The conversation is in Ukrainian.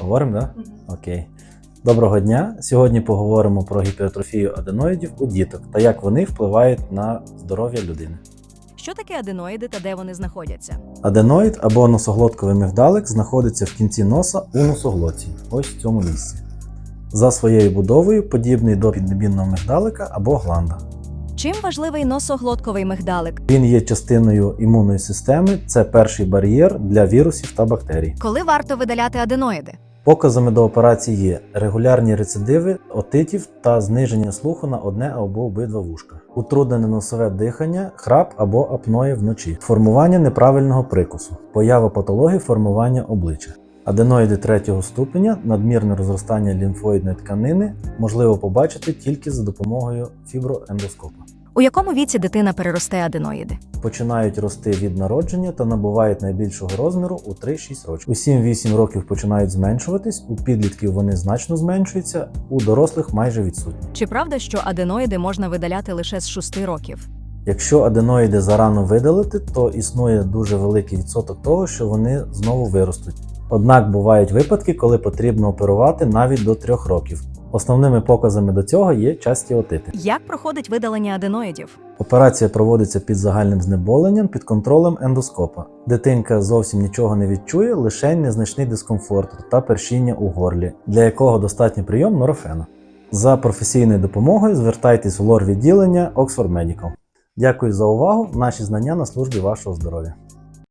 Говоримо, так? Да? Окей. Доброго дня. Сьогодні поговоримо про гіпертрофію аденоїдів у діток та як вони впливають на здоров'я людини. Що таке аденоїди та де вони знаходяться? Аденоїд або носоглотковий мигдалик знаходиться в кінці носа у носоглотці, ось в цьому місці. За своєю будовою подібний до піднебінного мигдалика або гланда. Чим важливий носоглотковий мигдалик? Він є частиною імунної системи, це перший бар'єр для вірусів та бактерій. Коли варто видаляти аденоїди? Показами до операції є регулярні рецидиви, отитів та зниження слуху на одне або обидва вушка, утруднене носове дихання, храп або апноє вночі, формування неправильного прикусу, поява патології формування обличчя. Аденоїди третього ступеня, надмірне розростання лімфоїдної тканини можливо побачити тільки за допомогою фіброендоскопа. У якому віці дитина переросте аденоїди? Починають рости від народження та набувають найбільшого розміру у 3-6 років. У 7-8 років починають зменшуватись, у підлітків вони значно зменшуються, у дорослих майже відсутні. Чи правда, що аденоїди можна видаляти лише з 6 років? Якщо аденоїди зарано видалити, то існує дуже великий відсоток того, що вони знову виростуть. Однак бувають випадки, коли потрібно оперувати навіть до 3 років. Основними показами до цього є часті отити. Як проходить видалення аденоїдів? Операція проводиться під загальним знеболенням під контролем ендоскопа. Дитинка зовсім нічого не відчує, лише незначний дискомфорт та першіння у горлі, для якого достатньо прийом норофена. За професійною допомогою звертайтесь в лор відділення Oxford Medical. Дякую за увагу. Наші знання на службі вашого здоров'я.